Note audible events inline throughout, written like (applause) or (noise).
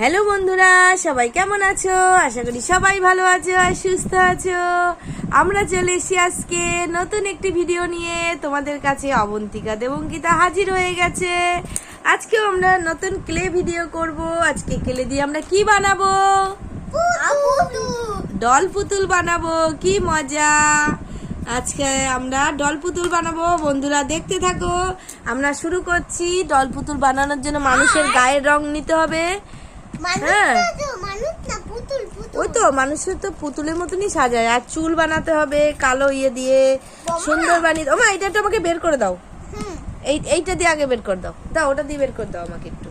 Hello বন্ধুরা, সবাই কেমন আছো? আশা করি সবাই ভালো আছো আর সুস্থ আছো। আমরা চলে এসেছি আজকে নতুন একটি ভিডিও নিয়ে। তোমাদের কাছে অবন্তিকা দেবঙ্কিতা হাজির হয়ে গেছে। আজকেও আমরা নতুন ক্লে ভিডিও করব। আজকে ক্লে দিয়ে আমরা কি বানাবো? ডল পুতুল বানাবো, কি মজা। আজকে আমরা ডল পুতুল বানাবো। বন্ধুরা, দেখতে থাকো। আমরা শুরু করছি। ডল পুতুল বানানোর জন্য মানুষের গায়ের রং নিতে হবে। হ্যাঁ। ওই তো মানুষের তো পুতুলের মতনই সাজায়। আর চুল বানাতে হবে কালো ইয়ে দিয়ে সুন্দর বানিয়ে ও মা এটা একটু আমাকে বের করে দাও। এই এইটা দিয়ে আগে বের করে দাও। দাও ওটা দিয়ে বের করে দাও আমাকে একটু।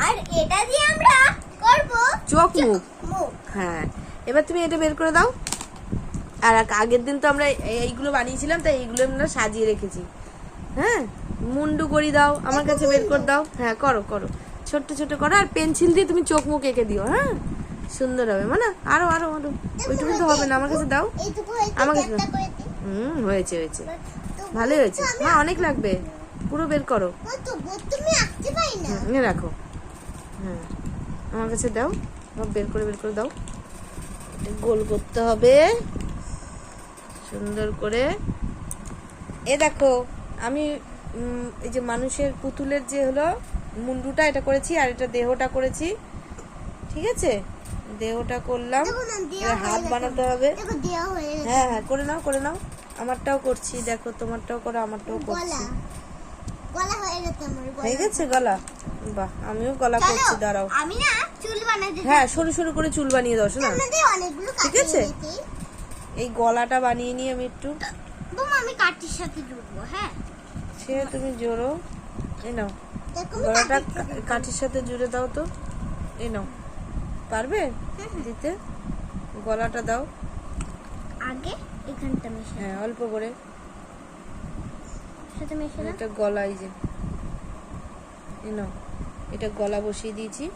আর এটা দিয়ে আমরা করব চোখ মুখ। হ্যাঁ। এবার তুমি এটা বের করে দাও। আর আগের দিন তো আমরা এই- এইগুলো বানিয়েছিলাম তাই এইগুলো আমরা সাজিয়ে রেখেছি। হ্যাঁ? মুন্ডু করি দাও আমার কাছে বের করে দাও। হ্যাঁ করো করো। ছোট্ট ছোট করো আর পেন্সিল দিয়ে তুমি চোখ মুখ এঁকে দিও হ্যাঁ? সুন্দর হবে মানে আরও আরও আরও। ওইটুকু তো হবে না আমার কাছে দাও। আমার কাছে। হুম হয়েছে হয়েছে। ভালোই হয়েছে। হ্যাঁ অনেক লাগবে। পুরো বের করো। তুমি রাখো। হ্যাঁ আমার কাছে দাও। বের করে বের করে দাও। গোল করতে হবে। সুন্দর করে। এ দেখো আমি এই যে মানুষের পুতুলের যে হলো মুন্ডুটা এটা করেছি আর এটা দেহটা করেছি। ঠিক আছে? দেহটা করলাম। হাত বানাতে হবে। হয়ে হ্যাঁ করে নাও করে নাও। আমারটাও করছি দেখো তোমারটাও করো আমারটাও করছি। গলা গলা। হয়ে গেছে গলা? বাহ আমিও গলা করছি দাঁড়াও। হ্যাঁ সরু সরু করে চুল বানিয়ে দাও শোনা। ঠিক আছে? এই গলাটা বানিয়ে নিয়ে আমি একটু। আমি কাটির সাথে জুড়বো হ্যাঁ। সে তুমি জোরো এই নাও। গলাটা কাঠির সাথে জুড়ে দাও তো। এই নাও। পারবে? দিতে? গলাটা দাও। আগে এখানটা মেশে হ্যাঁ অল্প করে। সাথে মেশে না? এটা গলা যে। এই নাও। এটা গলা বসিয়ে দিয়েছি।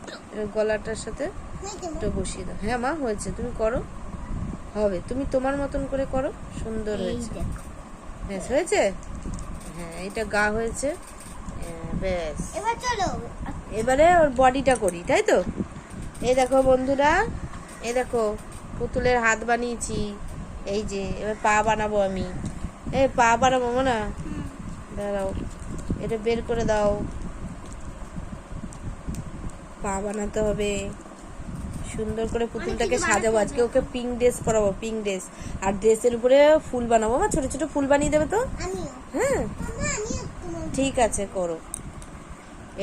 গলাটার সাথে? এটা বসিয়ে দাও। হ্যাঁ মা হয়েছে। তুমি করো। হবে। তুমি তোমার মতন করে করো। সুন্দর হয়েছে। হ্যাঁ হয়েছে? হ্যাঁ এটা গা হয়েছে। হ্যাঁ, ব্যাস। এবার চলো। এবারে ওর বডিটা করি তাই তো? এই দেখো বন্ধুরা এই দেখো পুতুলের হাত বানিয়েছি। এই যে এবার পা বানাবো আমি। এই পা বানাবো না দাঁড়াও এটা বের করে দাও। পা বানাতে হবে। সুন্দর করে পুতুলটাকে সাজাবো। আজকে ওকে পিঙ্ক ড্রেস পরাবো পিঙ্ক ড্রেস আর ড্রেসের উপরে ফুল বানাবো। মা ছোট ছোট ফুল বানিয়ে দেবে তো? হ্যাঁ? ঠিক আছে করো।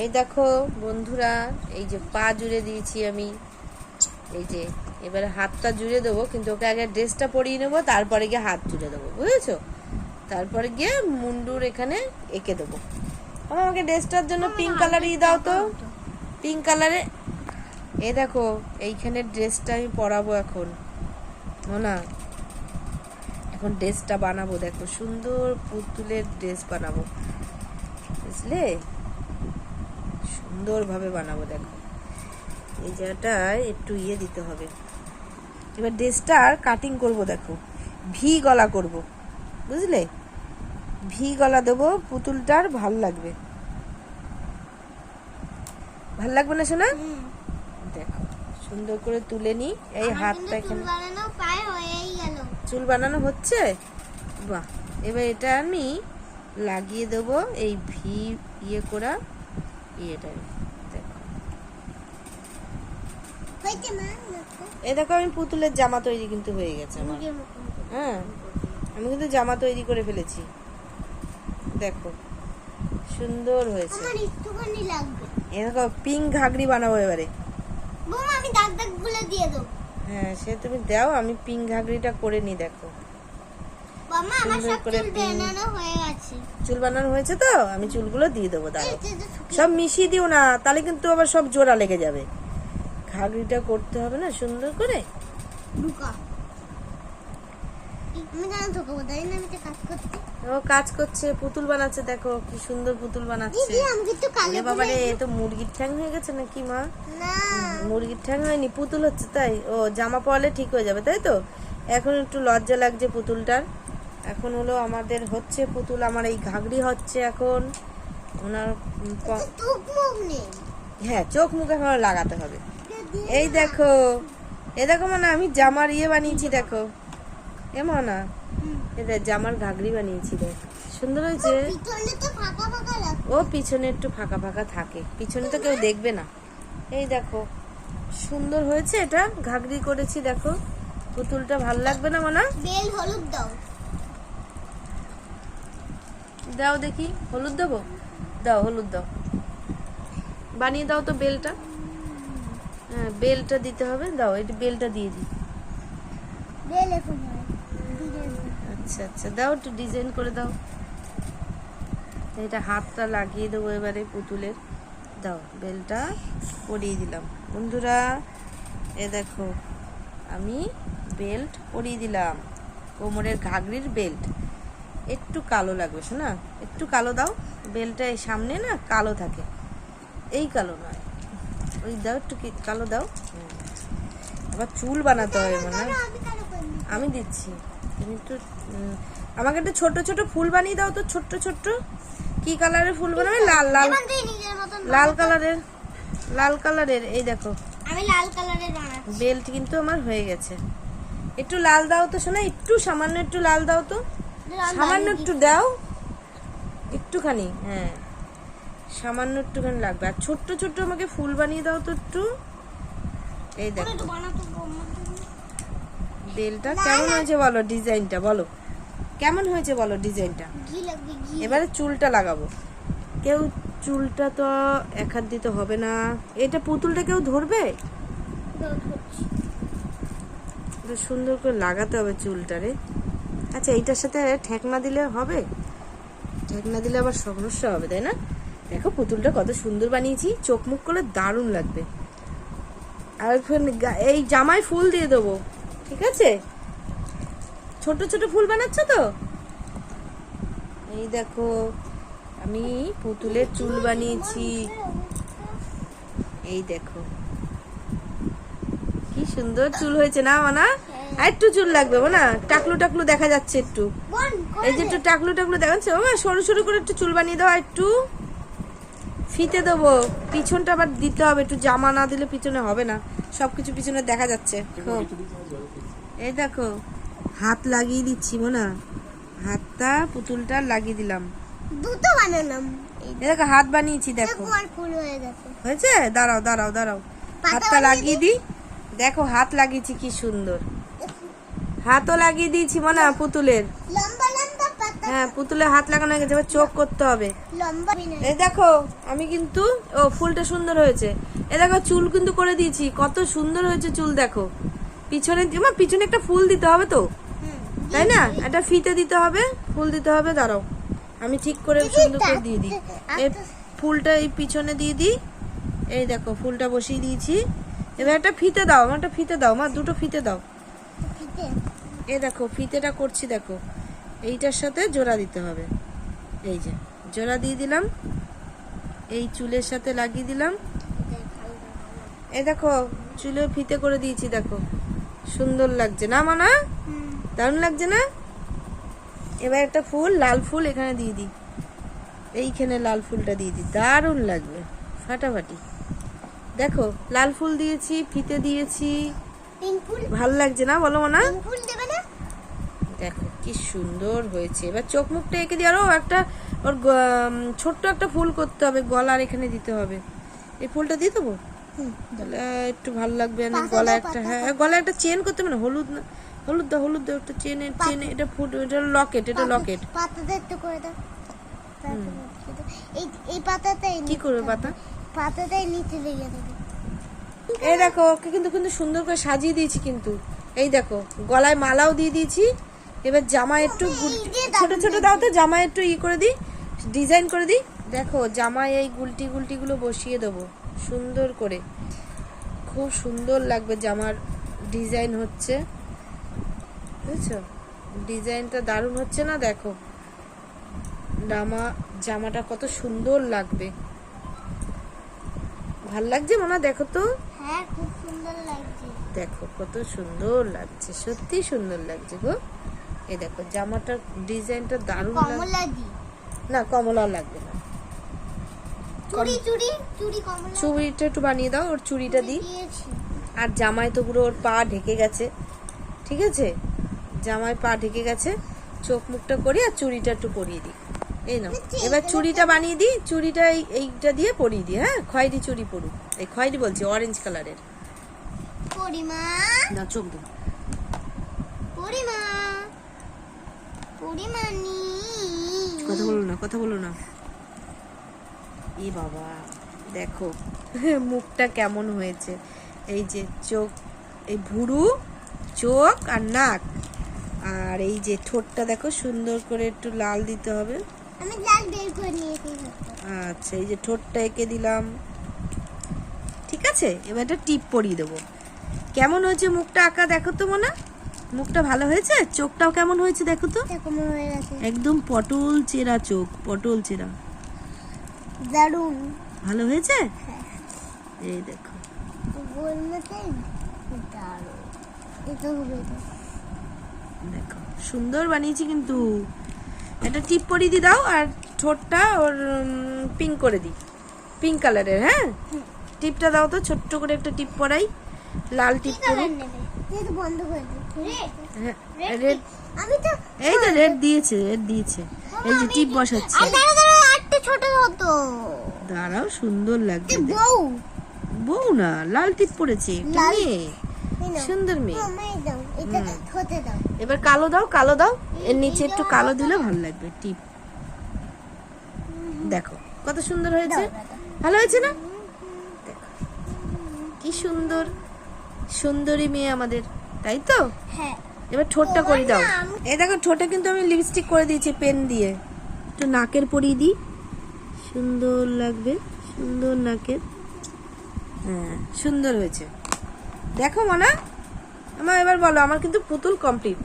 এই দেখো বন্ধুরা এই যে পা জুড়ে দিয়েছি আমি। এই যে এবারে হাতটা জুড়ে দেবো কিন্তু ওকে আগে ড্রেসটা পরিয়ে নেব তারপরে গিয়ে হাত জুড়ে দেবো বুঝেছ? তারপরে গিয়ে মুন্ডুর এখানে এঁকে দেবো। আমাকে ড্রেসটার জন্য পিঙ্ক কালারই দাও তো। পিঙ্ক কালারে এই দেখো এইখানে ড্রেসটা আমি পরাবো এখন। না এখন ড্রেসটা বানাবো দেখো সুন্দর পুতুলের ড্রেস বানাবো। বুঝলে? সুন্দরভাবে বানাবো দেখো। এই জায়গাটায় একটু ইয়ে দিতে হবে। এবার ড্রেসটার কাটিং করব দেখো। ভি গলা করব বুঝলে? ভি গলা দেবো পুতুলটার ভালো লাগবে। ভালো লাগবে না শোনা দেখো সুন্দর করে তুলে নি এই হাতটা এখানে। চুল বানানো হচ্ছে? বাহ! এবার এটা আমি লাগিয়ে দেবো এই ভি ইয়ে করা। ইয়েটা মা দেখো। আমি পুতুলের জামা তৈরি কিন্তু হয়ে গেছে আমার। হ্যাঁ আমি কিন্তু জামা তৈরি করে ফেলেছি। দেখো সুন্দর হয়েছে। এ দেখো পিঙ্ক ঘাগরি বানাবো এবারে। আমি দাগ দাগ দিয়ে দেবো। হ্যাঁ সে তুমি দাও আমি পিঙ্ক ঘাগরিটা করে নি দেখো। সুন্দর করে চুল বানানো হয়ে হয়েছে তো? আমি চুলগুলো দিয়ে দেবো দাঁড়াও। সব মিশিয়ে দিও না তাহলে কিন্তু আবার সব জোড়া লেগে যাবে। ঘাগরিটা করতে হবে না সুন্দর করে? ও কাজ করছে পুতুল বানাচ্ছে দেখো কি সুন্দর পুতুল বানাচ্ছে। বাবা রে তো মুরগির ঠ্যাং হয়ে গেছে নাকি মা? মুরগির ঠ্যাং হয়নি পুতুল হচ্ছে তাই। ও জামা পরলে ঠিক হয়ে যাবে তাই তো? এখন একটু লজ্জা লাগছে পুতুলটার। এখন হলো আমাদের হচ্ছে পুতুল আমার এই ঘাগরি হচ্ছে এখন। ওনার হ্যাঁ চোখ মুখ এখন লাগাতে হবে। এই দেখো এ দেখো মানে আমি জামার ইয়ে বানিয়েছি দেখো। এ না এ দেখ জামার ঘাগরি বানিয়েছি দেখ। সুন্দর হয়েছে? ও পিছনে একটু ফাঁকা ফাঁকা থাকে। পিছনে তো কেউ দেখবে না। এই দেখো সুন্দর হয়েছে এটা। ঘাগরি করেছি দেখো। পুতুলটা ভালো লাগবে না মানা? বেল হলুদ দাও। দাও দেখি হলুদ দেবো? দাও হলুদ দাও। বানিয়ে দাও তো বেলটা। হ্যাঁ বেলটা দিতে হবে। দাও এটা বেলটা দিয়ে দিই। আচ্ছা আচ্ছা দাও একটু ডিজাইন করে দাও। এটা হাতটা লাগিয়ে দেবো এবারে পুতুলের। দাও বেলটা পরিয়ে দিলাম। বন্ধুরা এ দেখো আমি বেল্ট পরিয়ে দিলাম। কোমরের ঘাগরির বেল্ট। একটু কালো লাগবে শোনা? একটু কালো দাও বেলটা এই সামনে না কালো থাকে। এই কালো নয়। ওই দাও একটু কালো দাও। আবার চুল বানাতে হবে মনে হয়। আমি দিচ্ছি। তুমি একটু আমাকে একটা ছোট ছোট ফুল বানিয়ে দাও তো ছোট্ট ছোট্ট। কি কালারের ফুল বানাবে? লাল লাল। লাল কালারের লাল কালারের এই দেখো। আমি লাল কালারের বেল্ট কিন্তু আমার হয়ে গেছে। একটু লাল দাও তো শোনা? একটু সামান্য একটু লাল দাও তো। সামান্য একটু দাও। একটুখানি হ্যাঁ। সামান্য একটুখানি লাগবে। আর ছোট্ট ছোট্ট আমাকে ফুল বানিয়ে দাও তো একটু। এই দেখো। বেলটা কেমন হয়েছে বলো ডিজাইনটা বলো। কেমন হয়েছে বলো ডিজাইনটা? এবারে চুলটা লাগাবো। কেউ চুলটা তো এক হাত দিতে হবে না। এটা পুতুলটা কেউ ধরবে? সুন্দর করে লাগাতে হবে চুলটারে আচ্ছা এইটার সাথে ঠেকনা দিলে হবে? ঠেকনা দিলে আবার সমস্যা হবে, তাই না? দেখো, পুতুলটা কত সুন্দর বানিয়েছি, চোখ মুখ করলে দারুণ লাগবে। আর এই জামায় ফুল দিয়ে দেবো, ঠিক আছে? ছোট ছোট ফুল বানাচ্ছ তো? এই দেখো, আমি পুতুলের চুল বানিয়েছি। এই দেখো, কি সুন্দর চুল হয়েছে, না মানা? আর একটু চুল লাগবে না টাকলু টাকলু দেখা যাচ্ছে একটু। এই যে একটু টাকলু টাকলু দেখাচ্ছে ও মা, সরু সরু করে একটু চুল বানিয়ে দাও একটু। ফিতে দেবো। পিছনটা আবার দিতে হবে একটু জামা না দিলে পিছনে হবে না। সবকিছু পিছনে দেখা যাচ্ছে। এই দেখো হাত লাগিয়ে দিচ্ছি মোনা হাতটা পুতুলটা লাগিয়ে দিলাম। দুটো বানালাম। দেখো হাত বানিয়েছি দেখো। দেখো। আর ফুল হয়ে গেছে। হয়েছে? দাঁড়াও দাঁড়াও দাঁড়াও। হাতটা লাগিয়ে দিই। দেখো হাত লাগিয়েছি কি সুন্দর। হাতও লাগিয়ে দিয়েছি মনে পুতুলের। হ্যাঁ পুতুলের হাত লাগানো হয়ে গেছে এবার চোখ করতে হবে। এই দেখো আমি কিন্তু ও ফুলটা সুন্দর হয়েছে। এ দেখো চুল কিন্তু করে দিয়েছি কত সুন্দর হয়েছে চুল দেখো। পিছনে মা পিছনে একটা ফুল দিতে হবে তো? তাই না? একটা ফিতে দিতে হবে ফুল দিতে হবে দাঁড়াও। আমি ঠিক করে সুন্দর করে দিয়ে দিই। এই ফুলটা এই পিছনে দিয়ে দিই। এই দেখো ফুলটা বসিয়ে দিয়েছি। এবার একটা ফিতে দাও আমার একটা ফিতে দাও মা দুটো ফিতে দাও। ফিতে। এই দেখো ফিতেটা করছি দেখো। এইটার সাথে জোড়া দিতে হবে। এই যে জোড়া দিয়ে দিলাম। এই চুলের সাথে লাগিয়ে দিলাম। এ দেখো চুলে ফিতে করে দিয়েছি দেখো। সুন্দর লাগছে না মানা? দারুণ লাগছে না? এবার একটা ফুল লাল ফুল এখানে দিয়ে দিই। এইখানে লাল ফুলটা দিয়ে দিই। দারুণ লাগবে ফাটাফাটি। দেখো লাল ফুল দিয়েছি ফিতে দিয়েছি। ভালো লাগছে না বলো মানা? না কি সুন্দর হয়েছে। এবার চোখ মুখটা এঁকে দিয়ে আরও একটা ওর ছোট্ট একটা ফুল করতে হবে গলার এখানে দিতে হবে। এই ফুলটা দিয়ে দেবো? তাহলে একটু ভালো লাগবে না? গলা একটা হ্যাঁ গলায় একটা চেন করতে হবে না? হলুদ না? হলুদ দাও হলুদ দাও একটা চেন চেন। এটা ফুট এটা লকেট এটা লকেট। পাতাটা একটু করে দাও। এই এই পাতাটাই কি করবে পাতা? পাতাটাই নিচে লেগে দেবে এই দেখো ওকে কিন্তু কিন্তু সুন্দর করে সাজিয়ে দিয়েছি কিন্তু। এই দেখো গলায় মালাও দিয়ে দিয়েছি এবার জামা একটু ছোট ছোট দাও তো জামা একটু ই করে দিই ডিজাইন করে দিই। দেখো জামায় এই গুলটি গুলটিগুলো বসিয়ে দেবো সুন্দর করে। খুব সুন্দর লাগবে জামার ডিজাইন হচ্ছে। বুঝছ? ডিজাইনটা দারুণ হচ্ছে না দেখো। জামা জামাটা কত সুন্দর লাগবে। ভালো লাগছে মনে হয় দেখো তো? হ্যাঁ খুব সুন্দর লাগছে। দেখো কত সুন্দর লাগছে সত্যি সুন্দর লাগছে গো। এই দেখো জামাটার ডিজাইনটা দারুণ কমলা দি। না কমলা লাগবে না। চুড়ি চুড়ি চুড়ি কমলা। চুড়িটা একটু বানিয়ে দাও ওর চুড়িটা দিয়েছি। আর জামাই তো পুরো ওর পা ঢেকে গেছে। ঠিক আছে? জামাই পা ঢেকে গেছে। চোখ মুখটা করি আর চুড়িটা একটু পরিয়ে দিই। এই নাও। এবার চুড়িটা বানিয়ে দিই চুড়িটা এই এইটা দিয়ে পরিয়ে দিই হ্যাঁ? খয়েরি চুড়ি পরুক। এই খয়েরি বলছি অরেঞ্জ কালারের পরিমা। না চোখ দিই পরিমা। কথা বলো না কথা বলো না। এ বাবা দেখো (laughs) মুখটা কেমন হয়েছে। এই যে চোখ এই ভুরু চোখ আর নাক। আর এই যে ঠোঁটটা দেখো সুন্দর করে একটু লাল দিতে হবে। আমি লাল বের করে নিয়েছি আচ্ছা এই যে ঠোঁটটা এঁকে দিলাম। ঠিক আছে? এবার একটা টিপ পরিয়ে দেবো। কেমন হয়েছে মুখটা আঁকা দেখো তো মনে? মুখটা ভালো হয়েছে? চোখটাও কেমন হয়েছে দেখো তো? একদম পটল চেরা চোখ পটল চেরা। দারুণ ভালো হয়েছে? হ্যাঁ। এই দেখো। দেখো সুন্দর বানিয়েছি কিন্তু। একটা টিপ পরিয়ে দি দাও আর ঠোঁটটা ওর পিঙ্ক করে দিই। পিঙ্ক কালারের হ্যাঁ? টিপটা দাও তো ছোট্ট করে একটা টিপ পরাই। লাল টিপ পরি বন্ধ করে দিই রেড হ্যাঁ আমি তো এই তো রেড দিয়েছে রেড দিয়েছে। এই যে টিপ বসাচ্ছে। আটটা ছোট হতো। দাঁড়াও সুন্দর লাগছে। বউ। বউ না লাল টিপ পড়েছে মেয়ে। সুন্দর মেয়ে। দাও এবার কালো দাও কালো দাও। এর নিচে একটু কালো দিলে ভালো লাগবে টিপ। দেখো কত সুন্দর হয়েছে। ভালো হয়েছে না? কি সুন্দর সুন্দরী মেয়ে আমাদের। তাই তো? হ্যাঁ। এবার ঠোঁটটা করে দাও। এই দেখো ঠোঁটে কিন্তু আমি লিপস্টিক করে দিয়েছি পেন দিয়ে। একটু নাকের পরিয়ে দিই। সুন্দর লাগবে সুন্দর নাকের। হ্যাঁ সুন্দর হয়েছে। দেখো মনা আমার এবার বলো আমার কিন্তু পুতুল কমপ্লিট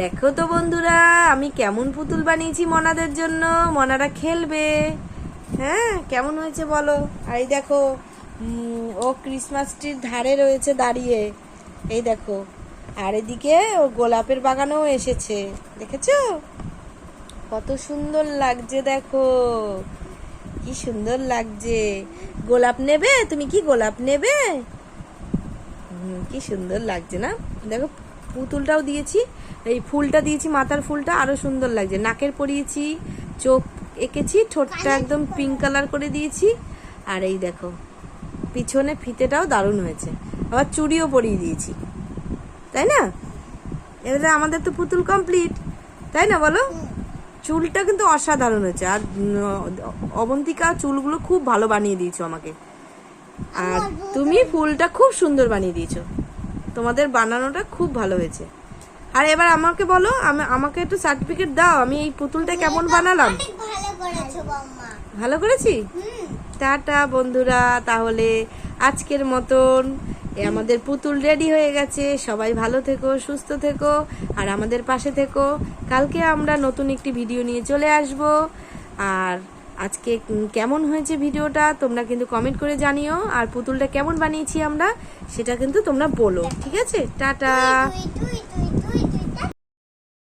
দেখো তো বন্ধুরা আমি কেমন পুতুল বানিয়েছি মনাদের জন্য মনারা খেলবে। হ্যাঁ কেমন হয়েছে বলো? আর এই দেখো ও ক্রিসমাস ট্রির ধারে রয়েছে দাঁড়িয়ে। এই দেখো আর এদিকে ও গোলাপের বাগানেও এসেছে দেখেছ? কত সুন্দর লাগছে দেখো কি সুন্দর লাগছে। গোলাপ নেবে? তুমি কি গোলাপ নেবে? কি সুন্দর লাগছে না? দেখো পুতুলটাও দিয়েছি এই ফুলটা দিয়েছি মাথার ফুলটা আরও সুন্দর লাগছে। নাকের পরিয়েছি চোখ এঁকেছি ঠোঁটটা একদম পিঙ্ক কালার করে দিয়েছি। আর এই দেখো পিছনে ফিতেটাও দারুণ হয়েছে। আবার চুড়িও পরিয়ে দিয়েছি। তাই না? এবারে আমাদের তো পুতুল কমপ্লিট তাই না বলো? চুলটা কিন্তু অসাধারণ হয়েছে। আর অবন্তিকা চুলগুলো খুব ভালো বানিয়ে দিয়েছ আমাকে। আর তুমি ফুলটা খুব সুন্দর বানিয়ে দিয়েছ। তোমাদের বানানোটা খুব ভালো হয়েছে। আর এবার আমাকে বলো আমি আমাকে একটু সার্টিফিকেট দাও। আমি এই পুতুলটা কেমন বানালাম? ভালো করেছ বাম্মা। ভালো করেছি? টাটা বন্ধুরা তাহলে আজকের মতন। এ আমাদের পুতুল রেডি হয়ে গেছে। সবাই ভালো থেকো, সুস্থ থেকো, আর আমাদের পাশে থেকো। কালকে আমরা নতুন একটি ভিডিও নিয়ে চলে আসব। আর আজকে কেমন হয়েছে ভিডিওটা তোমরা কিন্তু কমেন্ট করে জানিও। আর পুতুলটা কেমন বানিয়েছি আমরা, সেটা কিন্তু তোমরা বলো। ঠিক আছে? টাটা।